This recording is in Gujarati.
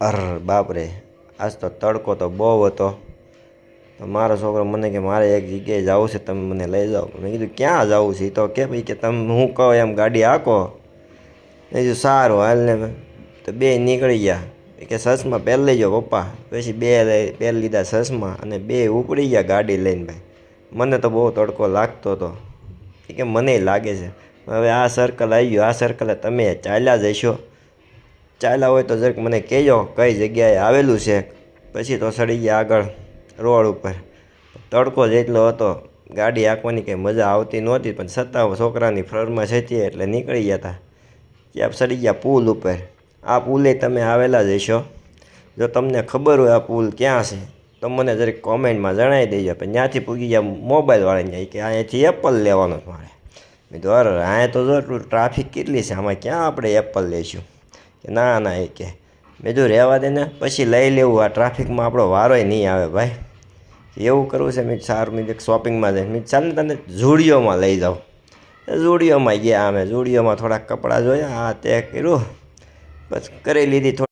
અર, બાપરે, આજ તો તડકો તો બહુ હતો. તો મારો છોકરો મને કે, મારે એક જગ્યાએ જવું છે, તમે મને લઈ જાઓ. મેં કીધું, ક્યાં જવું છે? તો કે ભાઈ કે, તમે હું કહો, એમ ગાડી હાંકો. મેં કીધું, સારું, હાલ ને. તો બે નીકળી ગયા. કે, સસમાં પહેરી લેજો, પપ્પા. પછી બે પહેલ લીધા સસમાં અને બે ઉપડી ગયા ગાડી લઈને ભાઈ. મને તો બહુ તડકો લાગતો હતો. કે, મને લાગે છે. હવે આ સર્કલ આવી ગયું. આ સર્કલે તમે ચાલ્યા જશો. ચાલ્યા હોય તો જરાક મને કહેજો કઈ જગ્યાએ આવેલું છે. પછી તો સડી ગયા આગળ રોડ ઉપર. તડકો જેટલો હતો, ગાડી આંકવાની કંઈ મજા આવતી નહોતી, પણ છતાં છોકરાની ફ્રરમાં જતી એટલે નીકળી ગયા હતા ત્યાં સડી ગયા પુલ ઉપર. આ પુલે તમે આવેલા જ હશો. જો તમને ખબર હોય આ પુલ ક્યાં છે, તો મને જરીક કોમેન્ટમાં જણાવી દેજો. પણ ત્યાંથી પૂગી ગયા મોબાઈલવાળાને જાય કે અહીંયાથી એપલ લેવાનો મારે. મેં તો અરે, અહીંયા તો જો ટ્રાફિક કેટલી છે, આમાં ક્યાં આપણે એપલ લઈશું? કે ના ના, એ કે. મેં જો રહેવા દે ને, પછી લઈ લેવું. આ ટ્રાફિકમાં આપણો વારોય નહીં આવે ભાઈ. એવું કરવું છે મેં સારું મેં શોપિંગમાં જાય. મેં ચાલ તને ઝુડિયોમાં લઈ જાઉં. ઝૂડિયોમાં ગયા અમે. ઝુડિયોમાં થોડાક કપડાં જોયા આ તે કર્યું. બસ કરી લીધી થોડી